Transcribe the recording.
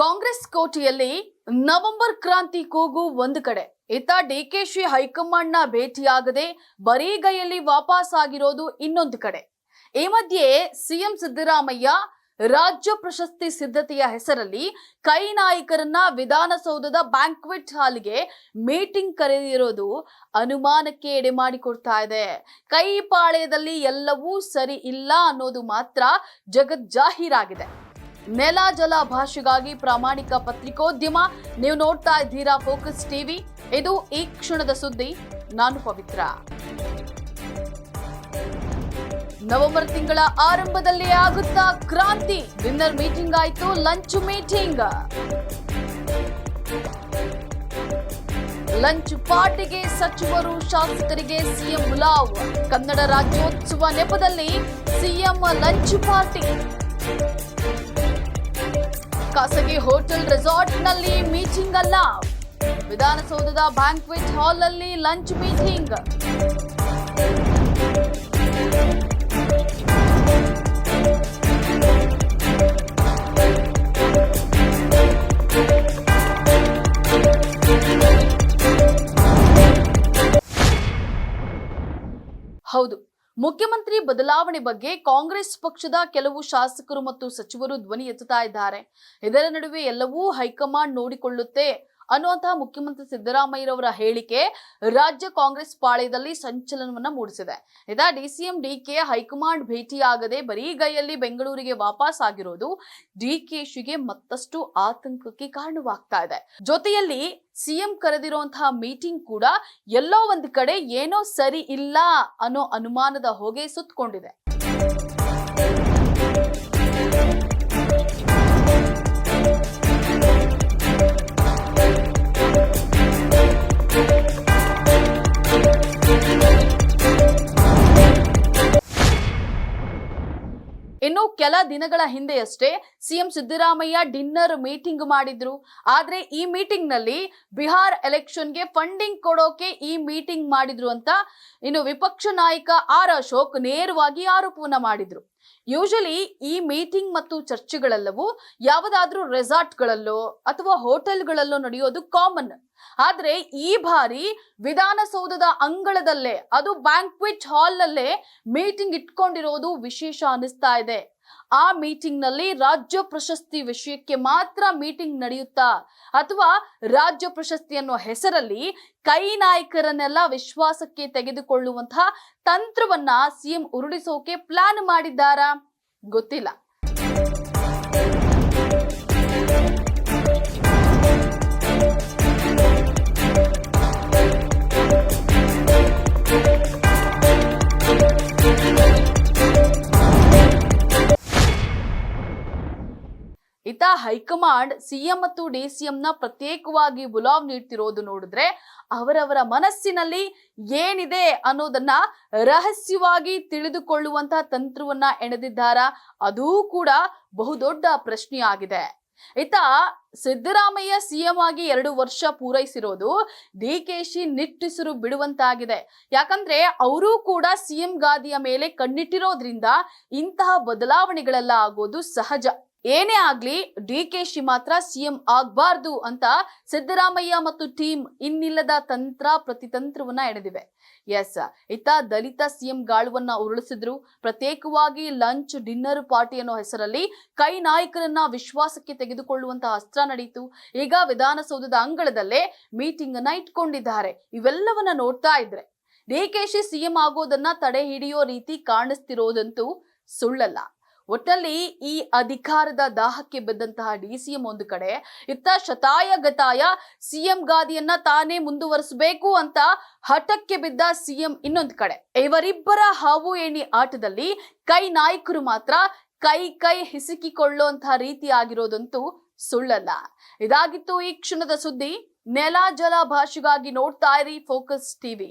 ಕಾಂಗ್ರೆಸ್ ಕೋಟೆಯಲ್ಲಿ ನವೆಂಬರ್ ಕ್ರಾಂತಿ ಕೂಗು ಒಂದು ಕಡೆ. ಇತ್ತ ಡಿಕೆಶಿ ಹೈಕಮಾಂಡ್ನ ಭೇಟಿಯಾಗದೆ ಬರೀಗೈಯಲ್ಲಿ ವಾಪಸ್ ಆಗಿರೋದು ಇನ್ನೊಂದು ಕಡೆ. ಈ ಮಧ್ಯೆ ಸಿಎಂ ಸಿದ್ದರಾಮಯ್ಯ ರಾಜ್ಯ ಪ್ರಶಸ್ತಿ ಸಿದ್ಧತೆಯ ಹೆಸರಲ್ಲಿ ಕೈ ನಾಯಕರನ್ನ ವಿಧಾನಸೌಧದ ಬ್ಯಾಂಕ್ವೆಟ್ ಹಾಲ್ಗೆ ಮೀಟಿಂಗ್ ಕರೆದಿರೋದು ಅನುಮಾನಕ್ಕೆ ಎಡೆ ಮಾಡಿಕೊಡ್ತಾ ಇದೆ. ಕೈ ಪಾಳ್ಯದಲ್ಲಿ ಎಲ್ಲವೂ ಸರಿ ಇಲ್ಲ ಅನ್ನೋದು ಮಾತ್ರ ಜಗಜ್ಜಾಹೀರಾಗಿದೆ. ನೆಲ ಜಲ ಭಾಷೆಗಾಗಿ ಪ್ರಾಮಾಣಿಕ ಪತ್ರಿಕೋದ್ಯಮ. ನೀವು ನೋಡ್ತಾ ಇದ್ದೀರಾ ಫೋಕಸ್ ಟಿವಿ. ಇದು ಈ ಕ್ಷಣದ ಸುದ್ದಿ. ನಾನು ಪವಿತ್ರ. ನವೆಂಬರ್ ತಿಂಗಳ ಆರಂಭದಲ್ಲಿ ಆಗುತ್ತಾ ಕ್ರಾಂತಿ. ಡಿನ್ನರ್ ಮೀಟಿಂಗ್ ಆಯಿತು, ಲಂಚ್ ಮೀಟಿಂಗ್. ಲಂಚ್ ಪಾರ್ಟಿಗೆ ಸಚಿವರು ಶಾಸಕರಿಗೆ ಸಿಎಂ ಲಾವ್ ಕನ್ನಡ ರಾಜ್ಯೋತ್ಸವ ನೆಪದಲ್ಲಿ ಸಿಎಂ ಲಂಚ್ ಪಾರ್ಟಿ. ಖಾಸಗಿ ಹೋಟೆಲ್ ರೆಸಾರ್ಟ್ನಲ್ಲಿ ಮೀಟಿಂಗ್ ಅಲ್ಲ. ವಿಧಾನಸೌಧದ ಬ್ಯಾಂಕ್ವೆಟ್ ಹಾಲ್ ಅಲ್ಲಿ ಲಂಚ್ ಮೀಟಿಂಗ್. ಹೌದು. ಮುಖ್ಯಮಂತ್ರಿ ಬದಲಾವಣೆ ಬಗ್ಗೆ ಕಾಂಗ್ರೆಸ್ ಪಕ್ಷದ ಕೆಲವು ಶಾಸಕರು ಮತ್ತು ಸಚಿವರು ಧ್ವನಿ ಎತ್ತುತ್ತಾ ಇದ್ದಾರೆ. ಇದರ ನಡುವೆ ಎಲ್ಲವೂ ಹೈಕಮಾಂಡ್ ನೋಡಿಕೊಳ್ಳುತ್ತೆ. ಅನ್ನುವಂತಹ ಮುಖ್ಯಮಂತ್ರಿ ಸಿದ್ದರಾಮಯ್ಯರವರ ಹೇಳಿಕೆ ರಾಜ್ಯ ಕಾಂಗ್ರೆಸ್ ಪಾಳ್ಯದಲ್ಲಿ ಸಂಚಲನವನ್ನ ಮೂಡಿಸಿದೆ. ಇದ ಡಿಸಿಎಂ ಡಿಕೆ ಹೈಕಮಾಂಡ್ ಭೇಟಿಯಾಗದೆ ಬರೀಗೈಯಲ್ಲಿ ಬೆಂಗಳೂರಿಗೆ ವಾಪಸ್ ಆಗಿರೋದು ಡಿ ಡಿಕೆಶಿಗೆ ಮತ್ತಷ್ಟು ಆತಂಕಕ್ಕೆ ಕಾರಣವಾಗ್ತಾ ಇದೆ. ಜೊತೆಯಲ್ಲಿ ಸಿಎಂ ಕರೆದಿರುವಂತಹ ಮೀಟಿಂಗ್ ಕೂಡ ಎಲ್ಲೋ ಒಂದು ಕಡೆ ಏನೋ ಸರಿ ಇಲ್ಲ ಅನ್ನೋ ಅನುಮಾನದ ಹೊಗೆ ಸುತ್ತಕೊಂಡಿದೆ ಕೆಲ ದಿನಗಳ ಹಿಂದೆಯಷ್ಟೇ ಸಿಎಂ ಸಿದ್ದರಾಮಯ್ಯ ಡಿನ್ನರ್ ಮೀಟಿಂಗ್ ಮಾಡಿದ್ರು. ಆದ್ರೆ ಈ ಮೀಟಿಂಗ್ನಲ್ಲಿ ಬಿಹಾರ್ ಎಲೆಕ್ಷನ್ಗೆ ಫಂಡಿಂಗ್ ಕೊಡೋಕೆ ಈ ಮೀಟಿಂಗ್ ಮಾಡಿದ್ರು ಅಂತ ಇನ್ನು ವಿಪಕ್ಷ ನಾಯಕ ಆರ್ ಅಶೋಕ್ ನೇರವಾಗಿ ಆರೋಪವನ್ನ ಮಾಡಿದ್ರು. ಯೂಶಲಿ ಈ ಮೀಟಿಂಗ್ ಮತ್ತು ಚರ್ಚೆಗಳೆಲ್ಲವೂ ಯಾವುದಾದ್ರೂ ರೆಸಾರ್ಟ್ಗಳಲ್ಲೋ ಅಥವಾ ಹೋಟೆಲ್ಗಳಲ್ಲೋ ನಡೆಯೋದು ಕಾಮನ್. ಆದ್ರೆ ಈ ಬಾರಿ ವಿಧಾನಸೌಧದ ಅಂಗಳದಲ್ಲೇ, ಅದು ಬ್ಯಾಂಕ್ವೆಟ್ ಹಾಲ್ ಅಲ್ಲೇ ಮೀಟಿಂಗ್ ಇಟ್ಕೊಂಡಿರೋದು ವಿಶೇಷ ಅನಿಸ್ತಾ ಇದೆ. ಆ ಮೀಟಿಂಗ್ನಲ್ಲಿ ರಾಜ್ಯ ಪ್ರಶಸ್ತಿ ವಿಷಯಕ್ಕೆ ಮಾತ್ರ ಮೀಟಿಂಗ್ ನಡೆಯುತ್ತಾ ಅಥವಾ ರಾಜ್ಯ ಪ್ರಶಸ್ತಿ ಅನ್ನೋ ಹೆಸರಲ್ಲಿ ಕೈ ನಾಯಕರನ್ನೆಲ್ಲ ವಿಶ್ವಾಸಕ್ಕೆ ತೆಗೆದುಕೊಳ್ಳುವಂತಹ ತಂತ್ರವನ್ನ ಸಿಎಂ ಉರುಳಿಸೋಕೆ ಪ್ಲಾನ್ ಮಾಡಿದ್ದಾರಾ? ಗೊತ್ತಿಲ್ಲ. ಇತ್ತ ಹೈಕಮಾಂಡ್ ಸಿಎಂ ಮತ್ತು ಡಿಸಿಎಂ ಸಿಎಂನ ಪ್ರತ್ಯೇಕವಾಗಿ ಬುಲಾವ್ ನೀಡ್ತಿರೋದು ನೋಡಿದ್ರೆ ಅವರವರ ಮನಸ್ಸಿನಲ್ಲಿ ಏನಿದೆ ಅನ್ನೋದನ್ನ ರಹಸ್ಯವಾಗಿ ತಿಳಿದುಕೊಳ್ಳುವಂತಹ ತಂತ್ರವನ್ನ ಎಣೆದಿದ್ದಾರಾ? ಅದೂ ಕೂಡ ಬಹುದೊಡ್ಡ ಪ್ರಶ್ನೆಯಾಗಿದೆ ಇತ್ತ ಸಿದ್ದರಾಮಯ್ಯ ಸಿಎಂ ಆಗಿ ಎರಡು ವರ್ಷ ಪೂರೈಸಿರೋದು ಡಿ ಕೆ ಶಿ ನಿಟ್ಟುಸಿರು ಬಿಡುವಂತಾಗಿದೆ. ಯಾಕಂದ್ರೆ ಅವರೂ ಕೂಡ ಸಿಎಂ ಗಾದಿಯ ಮೇಲೆ ಕಣ್ಣಿಟ್ಟಿರೋದ್ರಿಂದ ಇಂತಹ ಬದಲಾವಣೆಗಳೆಲ್ಲ ಆಗೋದು ಸಹಜ. ಏನೇ ಆಗ್ಲಿ ಡಿ ಕೆ ಶಿ ಮಾತ್ರ ಸಿಎಂ ಆಗ್ಬಾರ್ದು ಅಂತ ಸಿದ್ದರಾಮಯ್ಯ ಮತ್ತು ಟೀಮ್ ಇನ್ನಿಲ್ಲದ ತಂತ್ರ ಪ್ರತಿತಂತ್ರವನ್ನ ಎಳೆದಿವೆ. ಎಸ್, ಇತ್ತ ದಲಿತ ಸಿಎಂ ಗಾಳುವನ್ನ ಉರುಳಿಸಿದ್ರು. ಪ್ರತ್ಯೇಕವಾಗಿ ಲಂಚ್, ಡಿನ್ನರ್ ಪಾರ್ಟಿ ಅನ್ನೋ ಹೆಸರಲ್ಲಿ ಕೈ ನಾಯಕರನ್ನ ವಿಶ್ವಾಸಕ್ಕೆ ತೆಗೆದುಕೊಳ್ಳುವಂತಹ ಅಸ್ತ್ರ ನಡೆಯಿತು ಈಗ ವಿಧಾನಸೌಧದ ಅಂಗಳದಲ್ಲೇ ಮೀಟಿಂಗ್ ಅನ್ನ ಇಟ್ಕೊಂಡಿದ್ದಾರೆ. ಇವೆಲ್ಲವನ್ನ ನೋಡ್ತಾ ಇದ್ರೆ ಡಿ ಕೆ ಶಿ ಸಿಎಂ ಆಗೋದನ್ನ ತಡೆ ಹಿಡಿಯೋ ರೀತಿ ಕಾಣಿಸ್ತಿರೋದಂತೂ ಸುಳ್ಳಲ್ಲ. ಒಟ್ಟಲ್ಲಿ ಈ ಅಧಿಕಾರದ ದಾಹಕ್ಕೆ ಬಿದ್ದಂತಹ ಎಂ ಒಂದು ಕಡೆ ಇತ್ತ ಶತಾಯ ಗತಾಯ ಸಿಎಂ ಗಾದಿಯನ್ನ ತಾನೇ ಮುಂದುವರಿಸಬೇಕು ಅಂತ ಹಠಕ್ಕೆ ಬಿದ್ದ ಸಿಎಂ ಇನ್ನೊಂದು ಕಡೆ. ಇವರಿಬ್ಬರ ಹಾವು ಏಣಿ ಆಟದಲ್ಲಿ ಕೈ ನಾಯಕರು ಮಾತ್ರ ಕೈ ಕೈ ಹಿಸುಕಿಕೊಳ್ಳುವಂತಹ ರೀತಿ ಆಗಿರೋದಂತೂ ಸುಳ್ಳಲ್ಲ. ಇದಾಗಿತ್ತು ಈ ಕ್ಷಣದ ಸುದ್ದಿ. ನೆಲ ಜಲ ಭಾಷೆಗಾಗಿ ನೋಡ್ತಾ ಇರಿ ಫೋಕಸ್ ಟಿವಿ